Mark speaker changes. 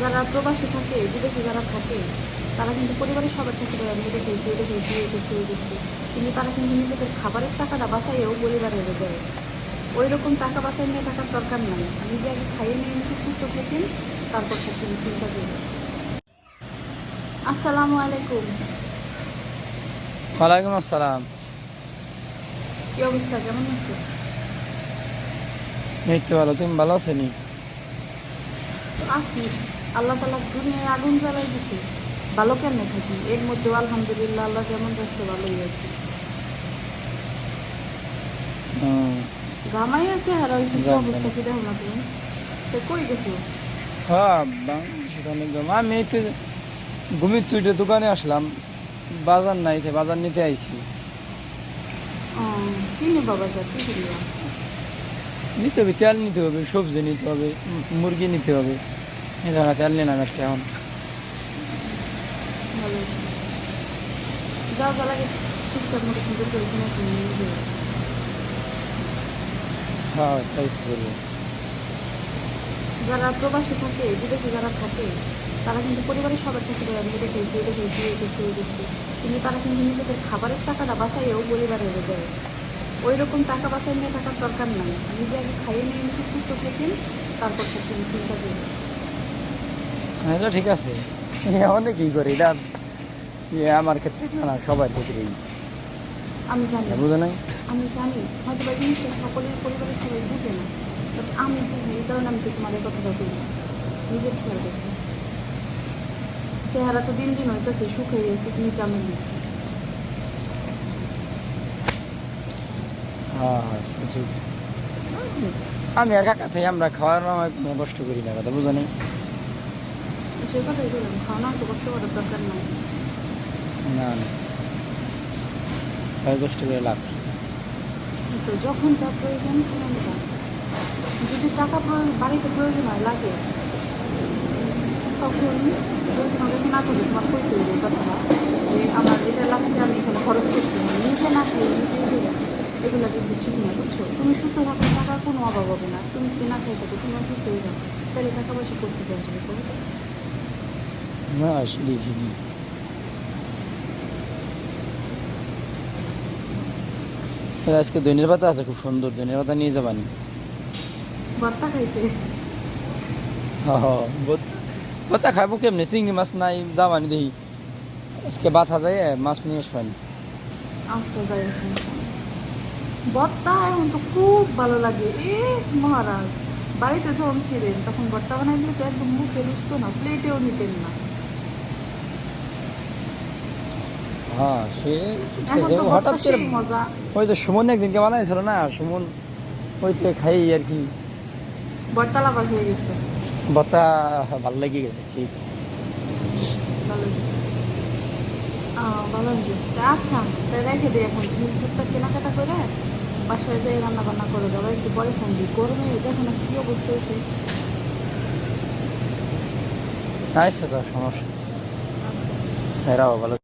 Speaker 1: যারা প্রবাসী থাকে বিদেশে যারা থাকে তারা কিন্তু পরিবারের সবার কাছে বলে, আমি এটা খেয়েছি এটা খেয়েছি এই করছি ওই করছি কিন্তু তারা কিন্তু নিজেদের খাবারের টাকাটা বাঁচাইয়েও পরিবারের দেয়। ওই রকম টাকা বাঁচাই নিয়ে টাকার দরকার নাই। নিজে আগে খাইয়ে নিয়ে নিজে সুস্থ থাকেন তারপর সব কিছু চিন্তা করবেন আসসালামু আলাইকুম।
Speaker 2: ওয়ালাইকুম আসসালাম।
Speaker 1: কি অবস্থা? কেমন আছো?
Speaker 2: এই তো ভালো তুমি ভালো আছো নি?
Speaker 1: আছি। আল্লাহ তালা দুনিয়ায় আগুন জ্বালাই দিছে। ভালো কেমনে থাকি? এর মধ্যেও আলহামদুলিল্লাহ আল্লাহ যেমন রাখছে ভালোই আছে। আছে হারা হয়েছে কি অবস্থা কি দেখো না তুমি? তো কই গেছো?
Speaker 2: হ্যাঁ। আমি তো ঘুমির তুইটে দোকানে আসলাম। বাজার নাই বাজার নিতে আইছি।
Speaker 1: বাবা কি
Speaker 2: নিতে হবে তেল নিতে হবে সবজি নিতে হবে মুরগি নিতে হবে। এই ধরনের তেল নিলাম একটা এখন।
Speaker 1: যা যা লাগে ঠিকঠাক মতো সুন্দর করে কিনে কিনে নিয়ে যাও
Speaker 2: হ্যাঁ তাই তো করব
Speaker 1: যারা প্রবাসী থাকে বিদেশে যারা থাকে তারা কিন্তু পরিবারের সবার কাছে বলে, আমি এটা খেয়েছি এটা খেয়েছি এই করছি ওই করছি কিন্তু তারা কিন্তু নিজেদের খাবারের টাকাটা বাঁচাইয়েও পরিবারের দেয়। ওই রকম টাকা বাঁচাই নিয়ে টাকার দরকার নাই। নিজে আগে খাইয়ে নিয়ে নিজে সুস্থ থাকেন তারপর সব কিছু চিন্তা
Speaker 2: হ্যাঁ এটা ঠিক আছে। অনেকেই করে এটা ইয়ে আমার ক্ষেত্রে না সবার ক্ষেত্রেই।
Speaker 1: আমি জানি।
Speaker 2: বুঝো নাই?
Speaker 1: আমি জানি। হয়তো বা জিনিসটা সকলের পরিবারের সবাই বুঝে না বাট আমি বুঝি এই কারণে আমি তো তোমার এই কথাটা বলি। নিজের খেয়াল রেখো। চেহারা তো দিন দিন হইতেছে সুখ হয়ে গেছে তুমি জানেন না।
Speaker 2: হ্যাঁ হ্যাঁ ঠিক আমি আর কাকা থেকে আমরা খাওয়ার সময় কোনো কষ্ট করি না কথা বুঝো নাই?
Speaker 1: তো দরকার নাই
Speaker 2: না লাভ
Speaker 1: তো যখন যা প্রয়োজন যদি টাকা বাড়িতে প্রয়োজন হয় লাগে তখন যদি কাছে না থাকে তোমার কইতে হবে এই কথাটা যে আমার এটা লাগছে আমি এখানে খরচ করছি না নিজে না নিজে এগুলো কিন্তু ঠিক না বুঝছ তুমি সুস্থ থাকলে টাকার কোনো অভাব হবে না তুমি কেনা খাই থাকো তুমি অসুস্থ হয়ে যাও তাহলে টাকা পয়সা করতে আসবে
Speaker 2: না সিঁড়ি আজকে দৈনের পাতা আছে খুব সুন্দর। দৈনের পাতা নিয়ে যাবানি?
Speaker 1: ভর্তা খাইতে।
Speaker 2: খাব কেমনি? চিংড়ি মাছ নাই যাবানি দেখি। আজকে বাথা যায় মাছ নিয়ে আসবানি।
Speaker 1: আচ্ছা যাই ভর্তা এখন তো খুব ভালো লাগে। এ মহারাজ বাড়িতে যখন ছিলেন তখন ভর্তা বানাই দিলে তো একদম মুখে রুচতো না প্লেটেও নিতেন না।
Speaker 2: হ্যাঁ সে ঠিক
Speaker 1: এখন
Speaker 2: আছে
Speaker 1: তো
Speaker 2: হঠাৎ করে ওই তো সুমন একদিনকে বানাইছিল না সুমন ওইতে খাই আর কি।
Speaker 1: হয়ে গেছে।
Speaker 2: ভালো লেগে গেছে ঠিক।
Speaker 1: আচ্ছা তাই রেখে দিই এখন। তুমি টুকটাক কেনাকাটা করে বাসায় যাই রান্না বান্না করে একটু পরে ফোন দিই। গরমে দেখো না কি অবস্থা হয়েছে।
Speaker 2: আচ্ছা সমস্যা। এরাও ভালো